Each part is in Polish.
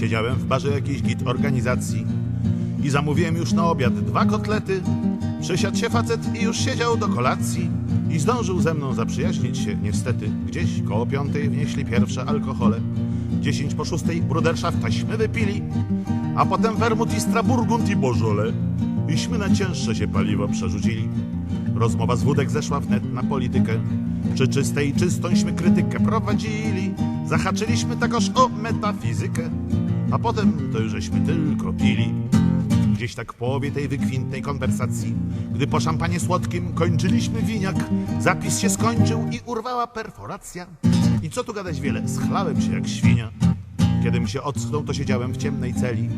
Siedziałem w barze jakiejś git organizacji i zamówiłem już na obiad dwa kotlety. Przysiadł się facet i już siedział do kolacji i zdążył ze mną zaprzyjaźnić się niestety. Gdzieś koło piątej wnieśli pierwsze alkohole. Dziesięć po szóstej bruderszaftaśmy wypili, a potem wermut i straburgund i bożole. Iśmy na cięższe się paliwo przerzucili. Rozmowa z wódek zeszła wnet na politykę. Przy czystej czystońśmy krytykę prowadzili. Zahaczyliśmy takoż o metafizykę. A potem to już żeśmy tylko pili. Gdzieś tak w połowie tej wykwintnej konwersacji, gdy po szampanie słodkim kończyliśmy winiak, zapis się skończył i urwała perforacja. I co tu gadać wiele, schlałem się jak świnia. Kiedym się ocknął, to siedziałem w ciemnej celi.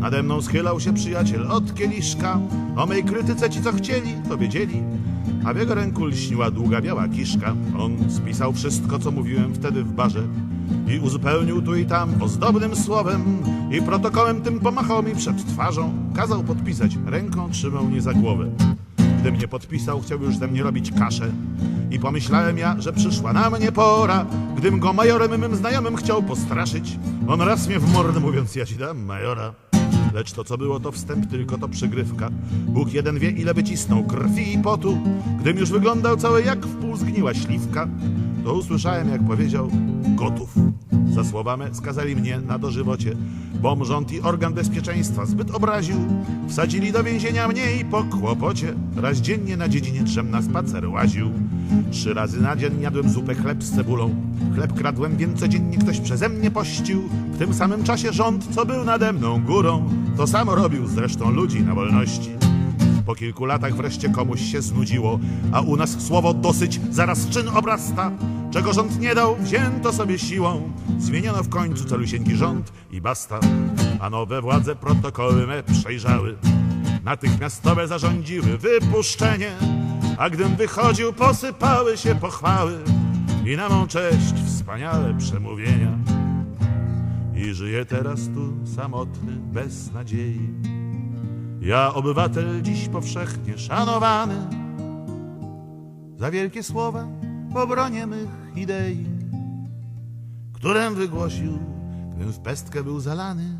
Nade mną schylał się przyjaciel od kieliszka. O mej krytyce ci co chcieli, to wiedzieli. A w jego ręku lśniła długa biała kiszka. On spisał wszystko, co mówiłem wtedy w barze. I uzupełnił tu i tam ozdobnym słowem. I protokołem tym pomachał mi przed twarzą. Kazał podpisać, ręką trzymał mnie za głowę. Gdym nie podpisał, chciał już ze mnie robić kaszę. I pomyślałem ja, że przyszła na mnie pora, gdym go majorem mym znajomym chciał postraszyć. On raz mnie w mordę mówiąc, ja ci dam majora. Lecz to co było to wstęp, tylko to przygrywka. Bóg jeden wie ile wycisnął krwi i potu. Gdym już wyglądał cały jak w pół zgniła śliwka, to usłyszałem jak powiedział gotów. Za słowami skazali mnie na dożywocie, bom rząd i organ bezpieczeństwa zbyt obraził. Wsadzili do więzienia mnie i po kłopocie raz dziennie na dziedzinie drzem na spacer łaził. Trzy razy na dzień jadłem zupę chleb z cebulą. Chleb kradłem, więc codziennie ktoś przeze mnie pościł. W tym samym czasie rząd, co był nade mną górą, to samo robił zresztą ludzi na wolności. Po kilku latach wreszcie komuś się znudziło, a u nas słowo dosyć zaraz czyn obrasta. Czego rząd nie dał, wzięto sobie siłą. Zmieniono w końcu celusieńki rząd i basta. A nowe władze protokoły me przejrzały. Natychmiastowe zarządziły wypuszczenie, a gdym wychodził, posypały się pochwały i na mą cześć wspaniałe przemówienia. I żyję teraz tu samotny, bez nadziei. Ja, obywatel, dziś powszechnie szanowany, za wielkie słowa w obronie mych idei, którym wygłosił, gdym w pestkę był zalany.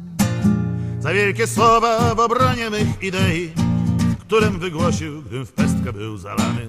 Za wielkie słowa w obronie mych idei, którym wygłosił, gdym w pestkę był zalany.